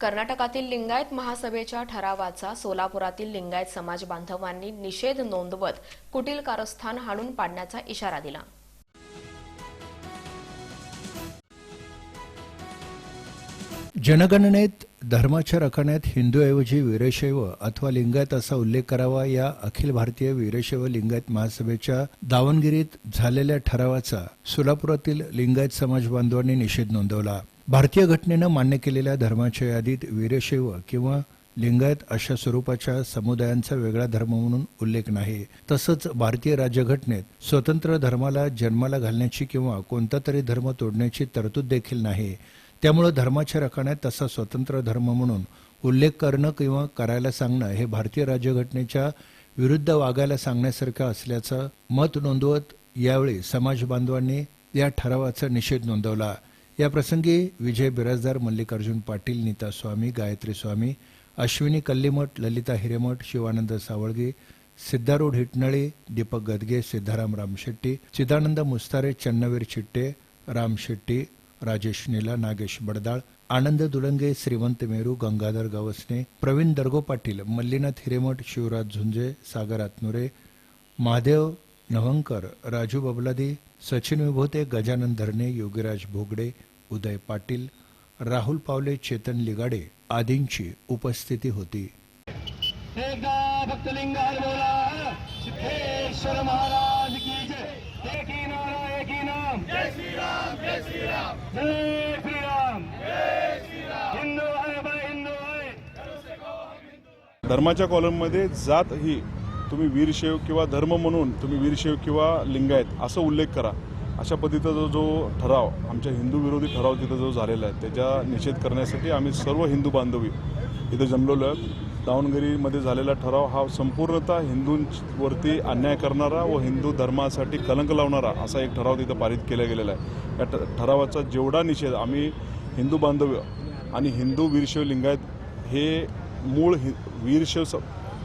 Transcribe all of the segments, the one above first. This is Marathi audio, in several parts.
कर्नाटकातील लिंगायत महासभेच्या ठरावाचा सोलापुरातील लिंगायत समाज बांधवांनी निषेध नोंदवत कुटील कारस्थान हाणून पाडण्याचा इशारा दिला. जनगणनेत धर्माच्या रखण्यात हिंदूऐवजी वीरशैव अथवा लिंगायत असा उल्लेख करावा या अखिल भारतीय वीरशैव लिंगायत महासभेच्या दावणगिरीत झालेल्या ठरावाचा सोलापुरातील लिंगायत समाज बांधवांनी निषेध नोंदवला. भारतीय घटनेनं मान्य केलेल्या धर्माच्या यादीत वीरशैव किंवा लिंगायत अशा स्वरूपाच्या समुदायांचा वेगळा धर्म म्हणून उल्लेख नाही. तसंच भारतीय राज्यघटनेत स्वतंत्र धर्माला जन्माला घालण्याची किंवा कोणता तरी धर्म तोडण्याची तरतूद देखील नाही. त्यामुळं धर्माच्या रखण्यात तसा स्वतंत्र धर्म म्हणून उल्लेख करणं किंवा करायला सांगणं हे भारतीय राज्यघटनेच्या विरुद्ध वागायला सांगण्यासारखं असल्याचं मत नोंदवत यावेळी समाज बांधवांनी या ठरावाचा निषेध नोंदवला. या प्रसंगी विजय बिराजदार मल्लिकार्जुन पाटील नीता स्वामी गायत्री स्वामी अश्विनी कल्लीमठ ललिता हिरेमठ शिवानंद सावळगे सिद्धारूढ हिटनळे दीपक गदगे सिद्धाराम रामशेट्टी चिदानंद मुस्तारे चन्नवीर चिट्टे राम शेट्टी राजेश नीला नागेश बडदाळ आनंद दुलंगे श्रीमंत मेरू गंगाधर गवसने प्रवीण दर्गो पाटील मल्लीनाथ हिरेमठ शिवराज झुंजे सागर आतनुरे महादेव नवंकर राजू बबलादी सचिन विभोते गजानन धरणे योगीराज भोगडे उदय पाटील राहुल पावले चेतन लिगाडे आदींची उपस्थिती होती एकदा भक्त लिंगाल बोला सिद्धेश्वर महाराज की जय एक ही नारा एक ही नाम जय श्री राम जय श्री राम जय हिंदू आहे बाय हिंदू आहे. धर्माच्या कॉलममध्ये जात ही तुम्ही वीरशैव किंवा धर्म म्हणून तुम्ही वीरशैव किंवा लिंगायत असं उल्लेख करा. अशा पद्धतीचा जो जो ठराव आमच्या हिंदू विरोधी ठराव तिथं जो झालेला आहे त्याच्या निषेध करण्यासाठी आम्ही सर्व हिंदू बांधवी इथं जमलेलो आहे दावणगिरीमध्ये झालेला ठराव हा संपूर्णतः हिंदूंवरती अन्याय करणारा व हिंदू धर्मासाठी कलंक लावणारा असा एक ठराव तिथं पारित केला गेलेला आहे. या ठ ठरावाचा जेवढा निषेध आम्ही हिंदू बांधव आणि हिंदू वीरशैव लिंगायत हे मूळ हि वीरशैव स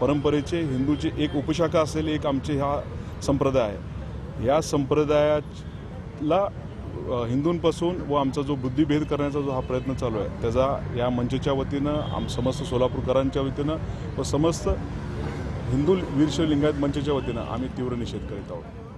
परंपरेचे हिंदूची एक उपशाखा असलेली एक आमचे हा संप्रदाय आहे. या संप्रदायाला हिंदूंपासून व आमचा जो बुद्धिभेद करण्याचा जो हा प्रयत्न चालू आहे त्याचा या मंचच्या वतीनं आम समस्त सोलापूरकरांच्या वतीनं व समस्त हिंदू वीरशैव लिंगायत मंचच्या वतीनं आम्ही तीव्र निषेध करीत आहोत.